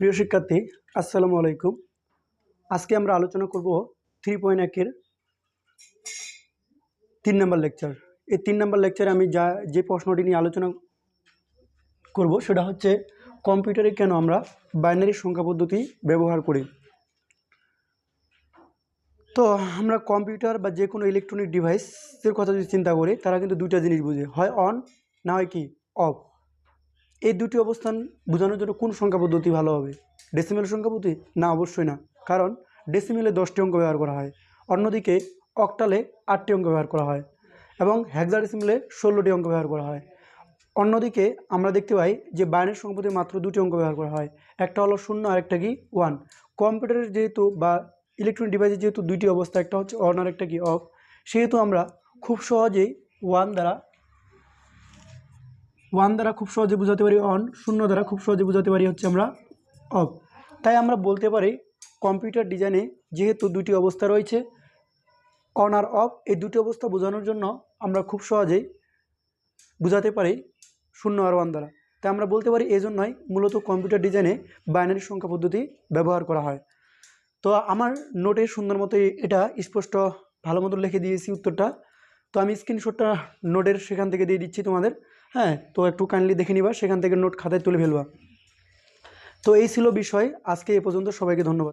প্রিয় শিক্ষার্থী, আসসালামু আলাইকুম। আজকে আমরা আলোচনা করব থ্রি পয়েন্ট একের তিন নম্বর লেকচার এই তিন নম্বর লেকচারে আমি যা, যে প্রশ্নটি নিয়ে আলোচনা করব সেটা হচ্ছে কম্পিউটারে কেন আমরা বাইনারি সংখ্যা পদ্ধতি ব্যবহার করি? তো আমরা কম্পিউটার বা যে কোনো ইলেকট্রনিক ডিভাইসের কথা যদি চিন্তা করি, তারা কিন্তু দুইটা জিনিস বুঝে। হয় অন না হয় কি? অফ এই দুটি অবস্থান বোঝানোর জন্য কোন সংখ্যা পদ্ধতি ভালো হবে? ডেসিমেল সংখ্যা পদ্ধতি? না, অবশ্যই না। কারণ ডেসিমেলে দশটি অঙ্ক ব্যবহার করা হয়। অন্যদিকে অক্টালে আটটি অঙ্ক ব্যবহার করা হয় এবং হেক্সাডেসিমেলে ষোলোটি অঙ্ক ব্যবহার করা হয়। অন্যদিকে আমরা দেখতে পাই যে বাইরের সংখ্যা পদ্ধতি মাত্র দুটি অঙ্ক ব্যবহার করা হয়। একটা হলো শূন্য আর একটা কি? ওয়ান কম্পিউটারের যেহেতু বা ইলেকট্রনিক ডিভাইসের যেহেতু দুইটি অবস্থা, একটা হচ্ছে অন আর একটা কি? অফ সেহেতু আমরা খুব সহজেই ওয়ান দ্বারা ওয়ান দ্বারা খুব সহজে বোঝাতে পারি অন শূন্য দ্বারা খুব সহজে বোঝাতে পারি হচ্ছে আমরা অফ তাই আমরা বলতে পারি কম্পিউটার ডিজাইনে যেহেতু দুটি অবস্থা রয়েছে অন আর অফ এই দুটি অবস্থা বোঝানোর জন্য আমরা খুব সহজেই বোঝাতে পারি, শূন্য আর ওয়ান দ্বারা। তাই আমরা বলতে পারি এই জন্যই মূলত কম্পিউটার ডিজাইনে বাইনারি সংখ্যা পদ্ধতি ব্যবহার করা হয়। তো আমার নোটে সুন্দর মতো এটা স্পষ্ট ভালো মতো লিখে দিয়েছি উত্তরটা। তো আমি স্ক্রিনশটটা নোটের সেখান থেকে দিয়ে দিচ্ছি তোমাদের। হ্যাঁ তো একটু কাইন্ডলি দেখে নিবা, সেখান থেকে নোট খাতায় তুলে ফেলবা। তো এই ছিল বিষয়। আজকে এ পর্যন্ত সবাইকে ধন্যবাদ।